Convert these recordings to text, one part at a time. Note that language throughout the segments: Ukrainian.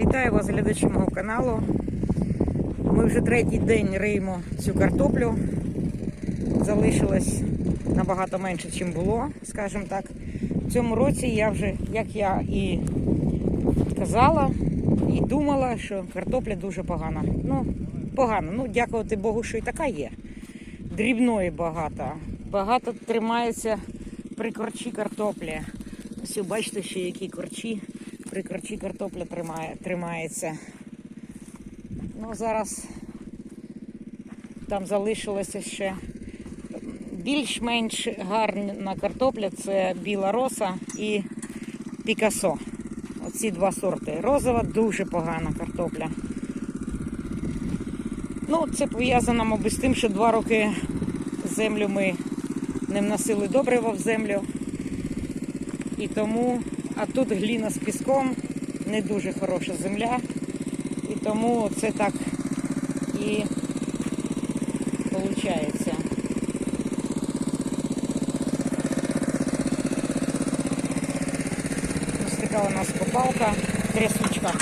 Вітаю вас, глядачі мого каналу. Ми вже третій день риємо цю картоплю. Залишилось набагато менше, ніж було, скажімо так. В цьому році я вже, як я і казала, і думала, що картопля дуже погана. Ну, погано. Ну, дякувати Богу, що і така є. Дрібної багато. Багато тримається при корчі картоплі. Ось бачите, ще які корчі. При корчі картопля тримає, тримається. Ну, зараз там залишилося ще більш-менш гарна картопля це біла роса і пікасо. Оці два сорти. Розова дуже погана картопля. Ну, це пов'язано, мабуть, з тим, що два роки землю ми не вносили добрива в землю. І тому, а тут гліна з піском, не дуже хороша земля. І тому це так і виходить. Ось така у нас попалка, трясучка.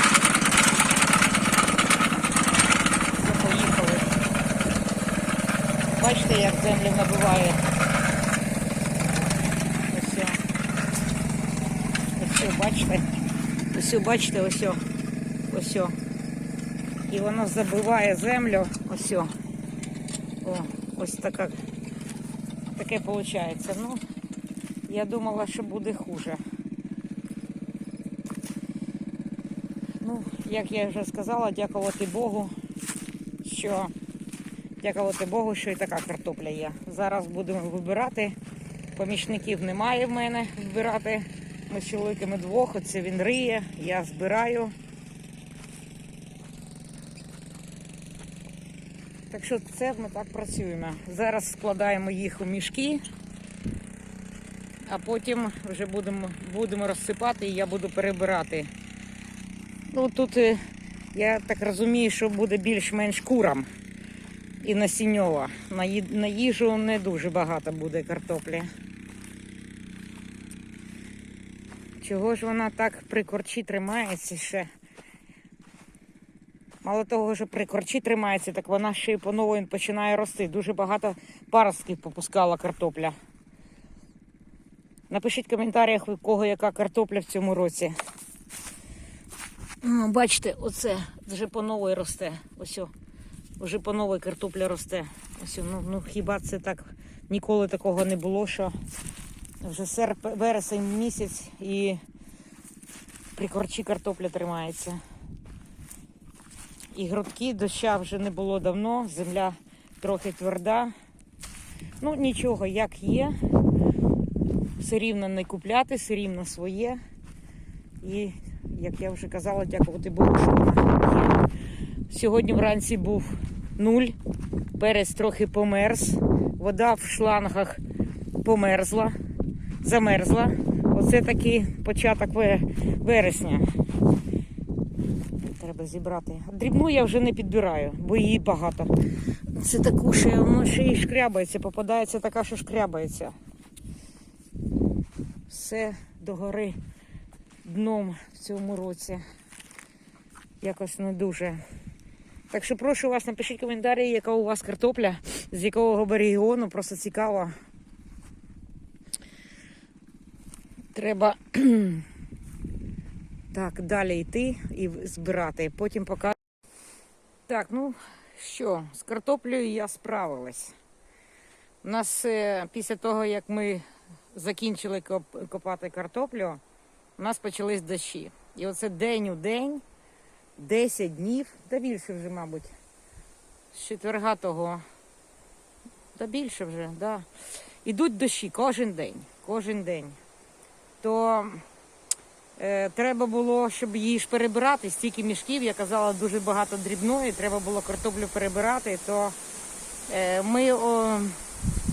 Поїхали. Бачите, як землю набиває. Ось. о. Ось, бачите? Ось, бачите, ось. Ось. І воно забиває землю. Ось. о. Ось така. Таке виходить. Ну, я думала, що буде хуже. Ну, як я вже сказала, дякувати Богу, що дякувати Богу, що і така картопля є. Зараз будемо вибирати. Помічників немає в мене вибирати. Ми з чоловіками двох, оце він риє, я збираю. Так що це ми так працюємо. Зараз складаємо їх у мішки, а потім вже будемо, будемо розсипати і я буду перебирати. Ну тут е, я так розумію, що буде більш-менш курам і насінньова. На, ї- на їжу не дуже багато буде картоплі. Чого ж вона так при корчі тримається ще? Мало того, що при корчі тримається, так вона ще й по-новому починає рости. Дуже багато паростків попускала картопля. Напишіть в коментарях, у кого яка картопля в цьому році. Бачите, оце вже по новій росте. Ось, вже по новій картопля росте. Ось, ну, ну хіба це так ніколи такого не було, що вже серп, вересень місяць і при картопля тримається. І грудки доща вже не було давно, земля трохи тверда. Ну, нічого, як є. Все рівно не купляти, все рівно своє. І, як я вже казала, дякувати Богу, що вона є. Сьогодні вранці був нуль, перець трохи померз, вода в шлангах померзла, замерзла. Оце такий початок вересня. Треба зібрати. Дрібну я вже не підбираю, бо її багато. Це таку ще, воно ще і шкрябається, попадається така, що шкрябається. Все догори дном в цьому році. Якось не дуже. Так що прошу вас, напишіть коментарі, яка у вас картопля, з якого регіону, просто цікаво. Треба так, далі йти і збирати. Потім покажу. Так, ну що, з картоплею я справилась. У нас е, після того, як ми закінчили копати картоплю, у нас почались дощі. І оце день у день, 10 днів, та більше вже, мабуть, з четверга того, та більше вже, да. Ідуть дощі кожен день, кожен день. То Е, треба було, щоб її ж перебирати, стільки мішків, я казала, дуже багато дрібної, треба було картоплю перебирати, то е, ми о,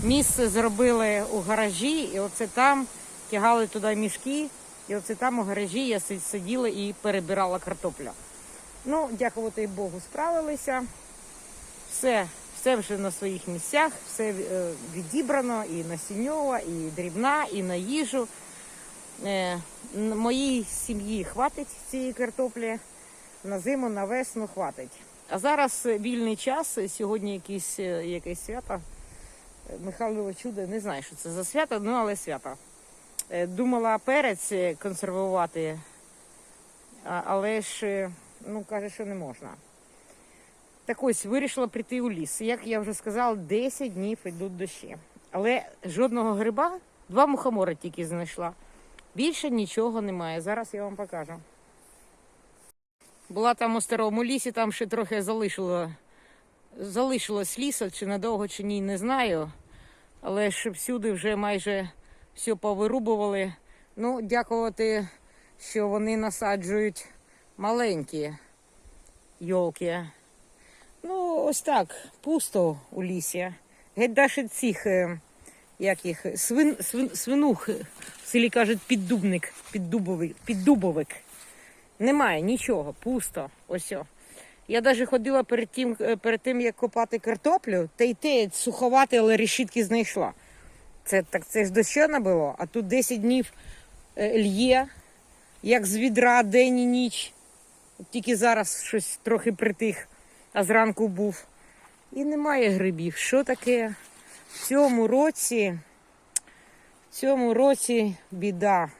місце зробили у гаражі, і оце там тягали туди мішки, і оце там у гаражі я сиділа і перебирала картоплю. Ну, дякувати Богу, справилися. Все, все вже на своїх місцях, все е, відібрано, і насінньова, і дрібна, і на їжу. Е, моїй сім'ї хватить цієї картоплі. на зиму, на весну хватить. А зараз е, вільний час, е, сьогодні якісь, якесь свято. Михайлове чудо, не знаю, що це за свято, ну але свято. Думала перець консервувати, але ж ну, каже, що не можна. Так ось вирішила прийти у ліс. Як я вже сказала, 10 днів йдуть дощі. Але жодного гриба, два мухомори тільки знайшла. Більше нічого немає. Зараз я вам покажу. Була там у старому лісі, там ще трохи залишило, залишилось лісу, чи надовго, чи ні, не знаю. Але ж всюди вже майже все повирубували. Ну, дякувати, що вони насаджують маленькі йолки. Ну, ось так, пусто у лісі. Геть навіть цих, е, як їх, свин, свин, свинух, в селі кажуть, піддубник, піддубовик, піддубовик. Немає нічого, пусто. Ось. Я навіть ходила перед тим, е, перед тим, як копати картоплю, та й те суховати, але решітки знайшла. Це так це ж дощено було, а тут 10 днів е, л'є, як з відра день і ніч. Тільки зараз щось трохи притих, а зранку був. І немає грибів. Що таке? В цьому році, в цьому році біда.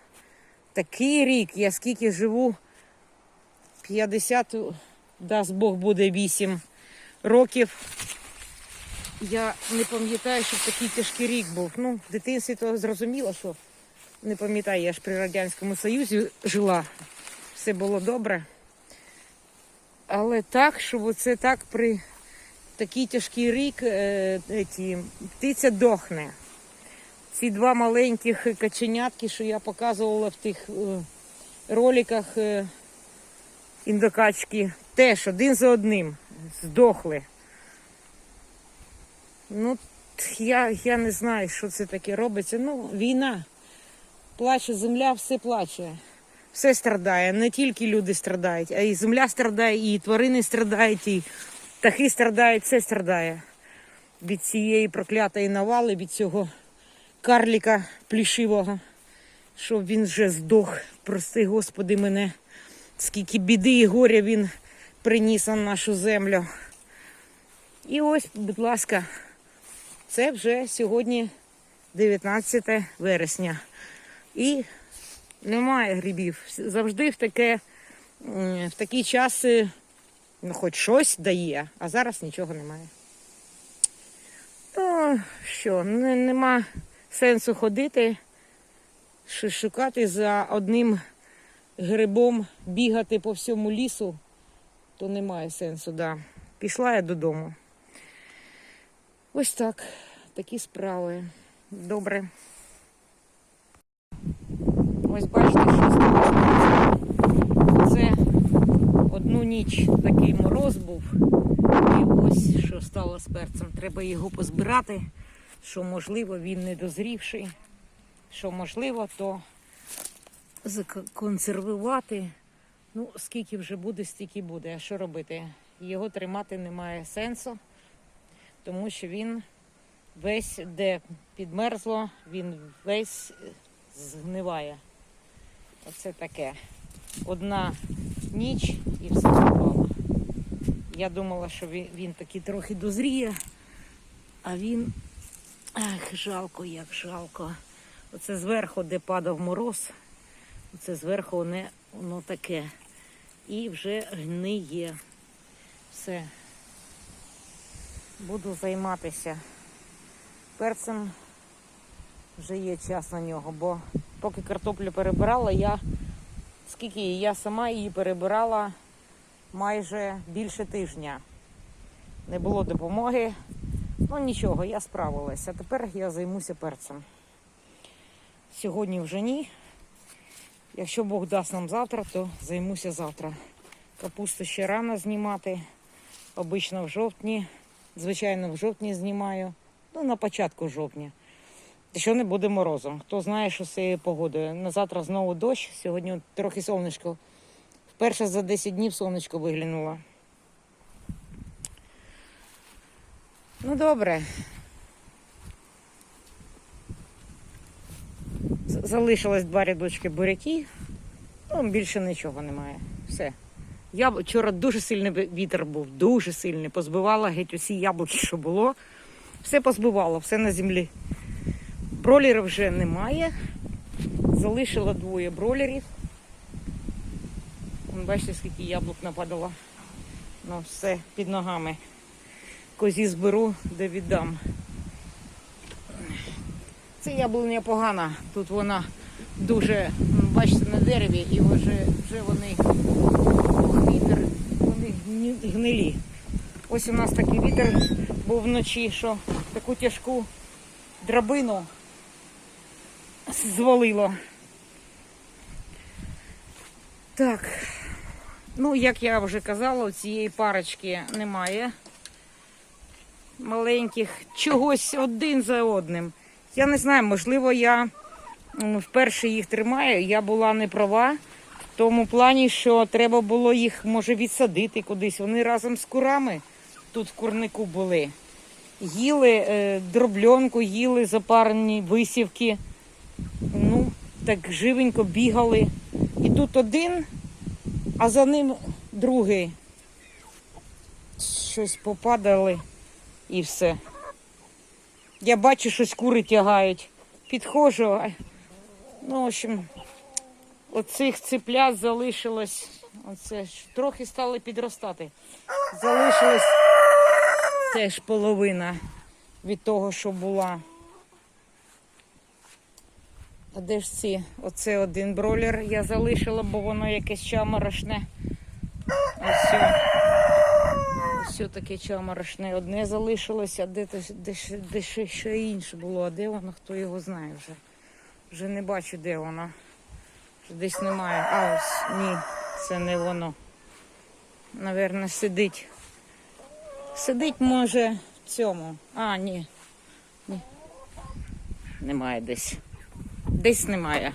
Такий рік, я скільки живу, 50, дасть Бог буде 8 років. Я не пам'ятаю, щоб такий тяжкий рік був. Ну, в дитинстві то зрозуміло, що не пам'ятаю, я ж при Радянському Союзі жила. Все було добре. Але так, щоб оце так при такий тяжкий рік е, ті, птиця дохне. Ці два маленьких каченятки, що я показувала в тих е, роликах е, індокачки, теж один за одним здохли. Ну, я, я не знаю, що це таке робиться. Ну, війна. Плаче земля, все плаче. Все страдає. Не тільки люди страдають, а і земля страдає, і тварини страдають, і птахи страдають, все страдає. Від цієї проклятої навали, від цього карліка плішивого, щоб він вже здох. Прости, Господи, мене. Скільки біди і горя він приніс на нашу землю. І ось, будь ласка, це вже сьогодні 19 вересня. І немає грибів. Завжди в, таке, в такі часи ну, хоч щось дає, а зараз нічого немає. Ну, що, не, нема сенсу ходити, шукати за одним грибом, бігати по всьому лісу, то немає сенсу, да. Пішла я додому. Ось так, такі справи. Добре. Ось бачите, що сталося. Ніч такий мороз був. І ось що стало з перцем. Треба його позбирати, що можливо він не дозрівший, що можливо, то законсервувати. Ну, скільки вже буде, стільки буде. А що робити? Його тримати немає сенсу, тому що він весь, де підмерзло, він весь згниває. Оце таке. Одна ніч і все пропало. Я думала, що він, він таки трохи дозріє, а він. Ах, жалко, як жалко. Оце зверху, де падав мороз, оце зверху воно, воно таке. І вже гниє. Все. Буду займатися перцем. Вже є час на нього, бо поки картоплю перебирала, я скільки я сама її перебирала майже більше тижня. Не було допомоги. Ну нічого, я справилася. Тепер я займуся перцем. Сьогодні вже ні. Якщо Бог дасть нам завтра, то займуся завтра. Капусту ще рано знімати. Обично в жовтні. Звичайно, в жовтні знімаю. Ну, на початку жовтня. Якщо не буде морозу. Хто знає, що з цією погодою. На завтра знову дощ, сьогодні трохи сонечко. Вперше за 10 днів сонечко виглянуло. Ну добре. Залишилось два рядочки буряків. Ну, більше нічого немає. Все. Я вчора дуже сильний вітер був, дуже сильний. Позбивала геть усі яблуки, що було. Все позбивало, все на землі. Бролерів вже немає. Залишила двоє бролерів. Бачите, скільки яблук нападало. Ну, все під ногами. Козі зберу, де віддам. Це яблуня погана. Тут вона дуже, бачите, на дереві і вже, вже вони вітер, вони гнилі. Ось у нас такий вітер був вночі, що таку тяжку драбину звалило. Так, ну як я вже казала, у цієї парочки немає маленьких, чогось один за одним. Я не знаю, можливо, я вперше їх тримаю. Я була не права в тому плані, що треба було їх, може, відсадити кудись. Вони разом з курами тут в курнику були. Їли е, дробльонку, їли запарені висівки. Ну, так живенько бігали. І тут один, а за ним другий. Щось попадали і все. Я бачу, щось кури тягають. Підходжу. Ну, в общем, оцих цеплят залишилось. Оце ж трохи стали підростати. Залишилось теж половина від того, що була. А де ж ці? Оце один бролер я залишила, бо воно якесь чаморошне. Ось. Ось таке чаморошне. Одне залишилося, де, де, ще- де ще, ще інше було, а де воно, хто його знає вже. Вже не бачу, де воно. Десь немає. А ось ні, це не воно. Наверно, сидить. Сидить, може, в цьому. А, ні. ні. Немає десь. Десь немає.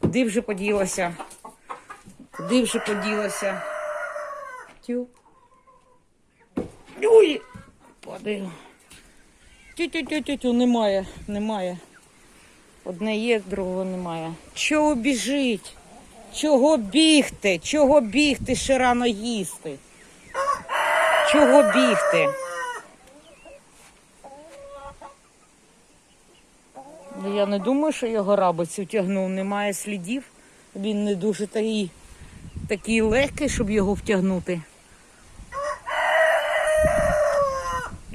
Куди вже поділося? Куди вже поділося? Тю. Ой! Падаю. Тю-тю-тю-тю-тю, немає, немає. Одне є, другого немає. Чого біжить? Чого бігти? Чого бігти ще рано їсти? Чого бігти? Я не думаю, що його рабець утягнув. Немає слідів. Він не дуже такий, такий легкий, щоб його втягнути.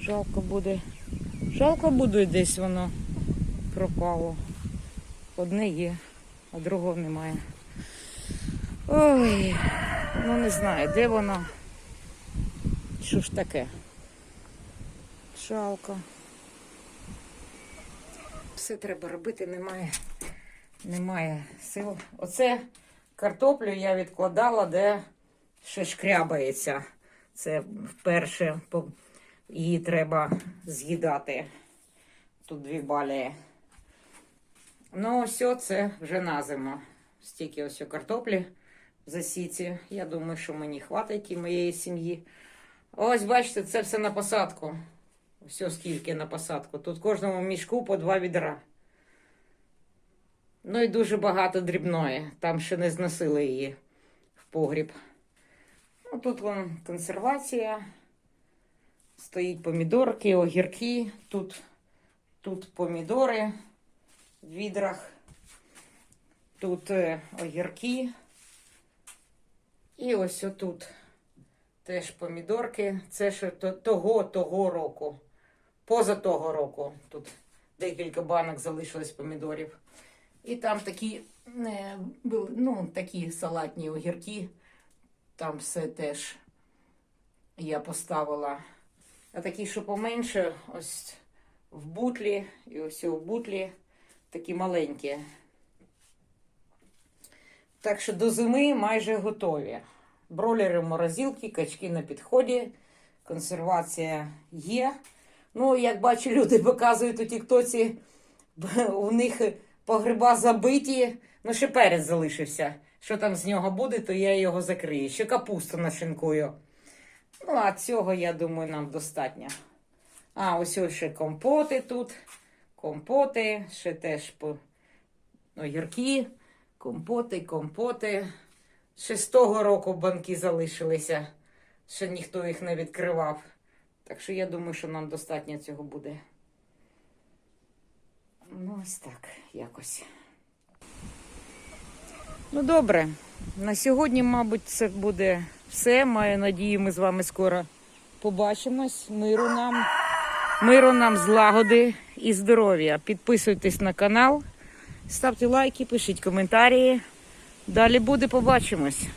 Жалко буде. Жалко буде десь воно пропало. Одне є, а другого немає. Ой, ну не знаю, де воно. Що ж таке? Жалко. Все треба робити, немає, немає сил. Оце картоплю я відкладала, де ще шкрябається. Це вперше її треба з'їдати. Тут дві балії. Ну, ось це вже на зиму. Стільки ось картоплі в засіці. Я думаю, що мені хватить і моєї сім'ї. Ось, бачите, це все на посадку. Все скільки на посадку. Тут кожному мішку по два відра. Ну і дуже багато дрібної. Там ще не зносили її в погріб. Ну, тут вон консервація. Стоїть помідорки, огірки. Тут, тут помідори в відрах. Тут е, огірки. І ось отут теж помідорки. Це ще того, того року. Поза того року. Тут декілька банок залишилось помідорів. І там такі, е, ну, такі салатні огірки. Там все теж я поставила. А такі, що поменше, ось в бутлі, і ось у бутлі такі маленькі. Так що до зими майже готові. Бролери в морозилці, качки на підході, консервація є. Ну, як бачу, люди показують у Тіктоці, у них погреба забиті. Ну, ще перець залишився. Що там з нього буде, то я його закрию. Ще капусту нашинкую. Ну, а цього, я думаю, нам достатньо. А, ось ось ще компоти тут. Компоти, ще теж по огірки, компоти, компоти. Ще з того року банки залишилися, ще ніхто їх не відкривав. Так що я думаю, що нам достатньо цього буде. Ну, ось так, якось. Ну, добре. На сьогодні, мабуть, це буде все. Маю надію, ми з вами скоро побачимось. Миру нам, миру нам, злагоди і здоров'я. Підписуйтесь на канал, ставте лайки, пишіть коментарі. Далі буде, побачимось.